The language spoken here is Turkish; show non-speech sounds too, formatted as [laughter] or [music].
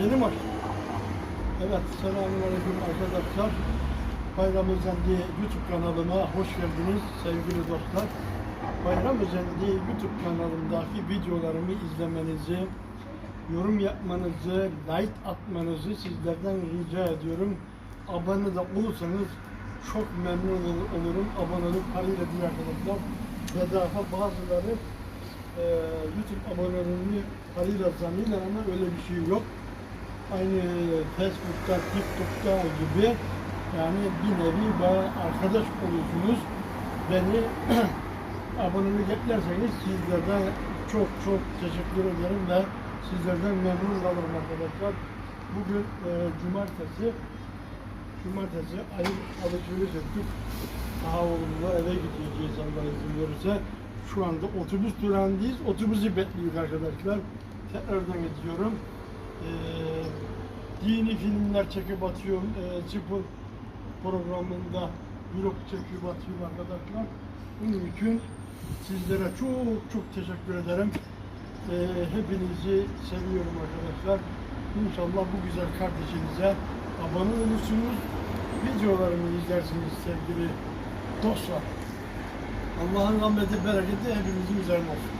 Yeni açtın? Evet, selamünaleyküm arkadaşlar. Bayram Özendi YouTube kanalıma hoş geldiniz sevgili dostlar. Bayram Özendi YouTube kanalımdaki videolarımı izlemenizi, yorum yapmanızı, like atmanızı sizlerden rica ediyorum. Abone de olursanız çok memnun ol- olurum. Abonelik parayla değil arkadaşlar. Bedava bazıları eee YouTube aboneliğini parayla zannediyorlar ama öyle bir şey yok aynı Facebook'ta, TikTok'ta gibi yani bir nevi bana arkadaş oluyorsunuz. Beni [clears throat] abonelik eklerseniz sizlerden çok çok teşekkür ederim ve sizlerden memnun kalırım arkadaşlar. Bugün e, cumartesi cumartesi ayın alışveriş ettik. Daha oğlumla eve gideceğiz Allah izin verirse. Şu anda otobüs durağındayız. Otobüsü bekliyoruz arkadaşlar. Tekrardan gidiyorum. Ee, dini filmler çekip atıyorum. Ee, spor programında vlog çekip atıyorum arkadaşlar. Bunun için sizlere çok çok teşekkür ederim. Ee, hepinizi seviyorum arkadaşlar. İnşallah bu güzel kardeşinize abone olursunuz. Videolarımı izlersiniz sevgili dostlar. Allah'ın rahmeti, bereketi hepimizin üzerine olsun.